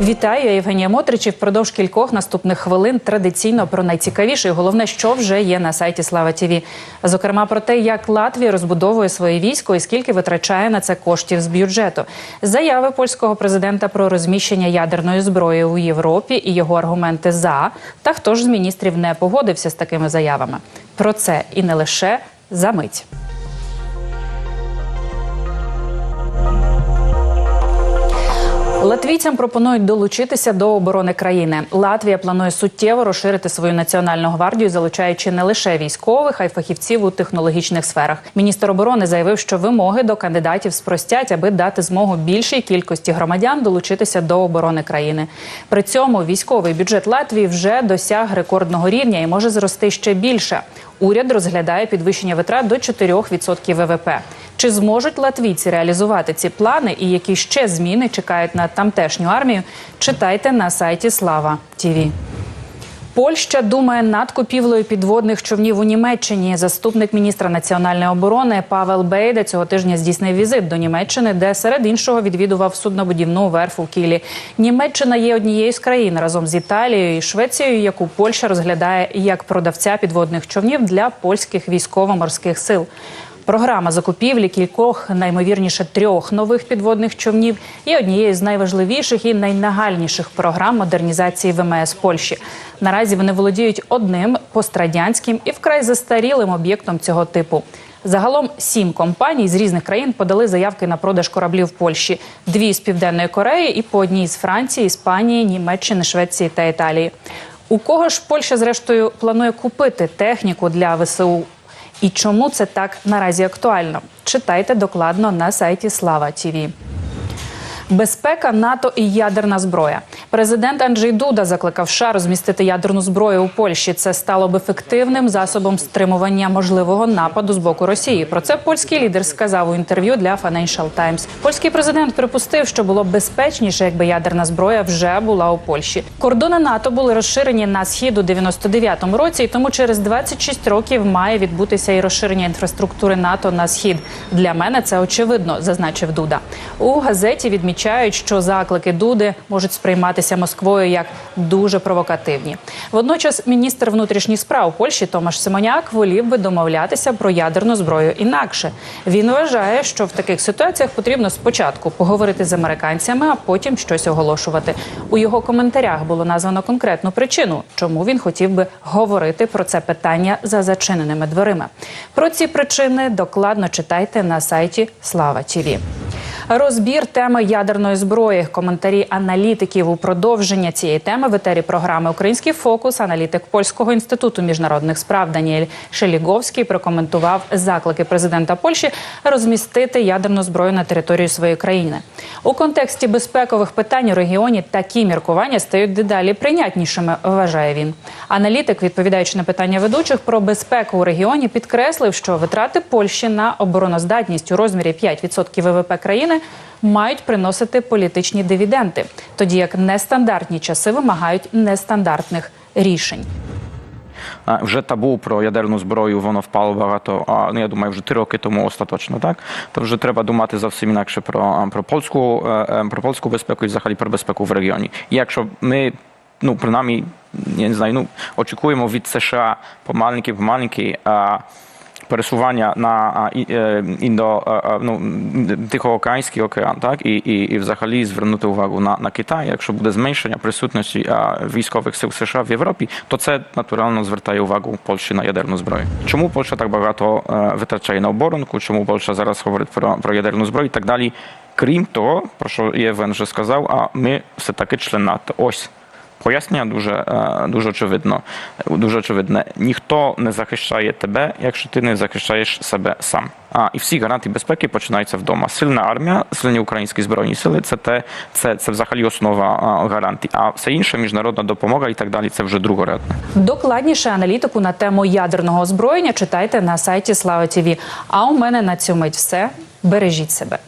Вітаю, Євгенія Мотрич. І Впродовж кількох наступних хвилин традиційно про найцікавіше і головне, що вже є на сайті Слава Тіві. Зокрема, про те, як Латвія розбудовує своє військо і скільки витрачає на це коштів з бюджету. Заяви польського президента про розміщення ядерної зброї у Європі і його аргументи за та хто ж з міністрів не погодився з такими заявами. Про це і не лише за мить. Латвійцям пропонують долучитися до оборони країни. Латвія планує суттєво розширити свою національну гвардію, залучаючи не лише військових, а й фахівців у технологічних сферах. Міністр оборони заявив, що вимоги до кандидатів спростять, аби дати змогу більшій кількості громадян долучитися до оборони країни. При цьому військовий бюджет Латвії вже досяг рекордного рівня і може зрости ще більше. Уряд розглядає підвищення витрат до 4% ВВП. Чи зможуть латвійці реалізувати ці плани і які ще зміни чекають на тамтешню армію? Читайте на сайті Слава Тіві. Польща думає над купівлею підводних човнів у Німеччині. Заступник міністра національної оборони Павел Бейде цього тижня здійснив візит до Німеччини, де серед іншого відвідував суднобудівну верф у Кілі. Німеччина є однією з країн разом з Італією і Швецією, яку Польща розглядає як продавця підводних човнів для польських військово-морських сил. Програма закупівлі кількох, наймовірніше трьох нових підводних човнів є однією з найважливіших і найнагальніших програм модернізації ВМС Польщі. Наразі вони володіють одним пострадянським і вкрай застарілим об'єктом цього типу. Загалом сім компаній з різних країн подали заявки на продаж кораблів Польщі: дві з південної Кореї і по одній з Франції, Іспанії, Німеччини, Швеції та Італії. У кого ж Польща зрештою планує купити техніку для ВСУ? І чому це так наразі актуально? Читайте докладно на сайті Слава Тіві. Безпека НАТО і ядерна зброя. Президент Анджей Дуда закликав США розмістити ядерну зброю у Польщі. Це стало б ефективним засобом стримування можливого нападу з боку Росії. Про це польський лідер сказав у інтерв'ю для Financial Times. Польський президент припустив, що було б безпечніше, якби ядерна зброя вже була у Польщі. Кордони НАТО були розширені на схід у 99-му році, і тому через 26 років має відбутися і розширення інфраструктури НАТО на схід. Для мене це очевидно, зазначив Дуда. У газеті відмічають, що заклики Дуди можуть сприйматися Москвою як дуже провокативні. Водночас, міністр внутрішніх справ Польщі Томаш Симоняк волів би домовлятися про ядерну зброю інакше. Він вважає, що в таких ситуаціях потрібно спочатку поговорити з американцями, а потім щось оголошувати. У його коментарях було названо конкретну причину, чому він хотів би говорити про це питання за зачиненими дверима. Про ці причини докладно читайте на сайті Слава Тіві. Розбір теми ядерної зброї, коментарі аналітиків у продовження цієї теми в етері програми Український фокус. Аналітик польського інституту міжнародних справ Даніель Шеліговський прокоментував заклики президента Польщі розмістити ядерну зброю на територію своєї країни. У контексті безпекових питань у регіоні такі міркування стають дедалі прийнятнішими. Вважає він. Аналітик, відповідаючи на питання ведучих про безпеку у регіоні, підкреслив, що витрати Польщі на обороноздатність у розмірі 5% ВВП країни мають приносити політичні дивіденди, тоді як нестандартні часи вимагають нестандартних рішень. Вже табу про ядерну зброю воно впало багато. Ну я думаю, вже три роки тому остаточно, так то вже треба думати зовсім інакше про, про польську е, е, про польську безпеку і взагалі про безпеку в регіоні. І якщо ми ну принаймні, я не знаю, ну очікуємо від США помаленькі, помаленькі. А, Пересування на а, і- е, індо а, а, ну, Тихоокеанський океан, так і, і, і взагалі звернути увагу на, на Китай. Якщо буде зменшення присутності а, військових сил США в Європі, то це натурально звертає увагу Польщі на ядерну зброю. Чому Польща так багато е, витрачає на оборонку? Чому Польща зараз говорить про, про ядерну зброю і так далі? Крім того, про що Євген вже сказав, а ми все таки член НАТО. Ось. Пояснення дуже, е, дуже очевидно. Дуже очевидне. Ніхто не захищає тебе, якщо ти не захищаєш себе сам. А і всі гарантії безпеки починаються вдома. Сильна армія, сильні українські збройні сили це те, це, це взагалі основа а, гарантій. А все інше, міжнародна допомога і так далі, це вже другорядне. Докладніше аналітику на тему ядерного озброєння читайте на сайті Слава Тіві. А у мене на цю мить все. Бережіть себе.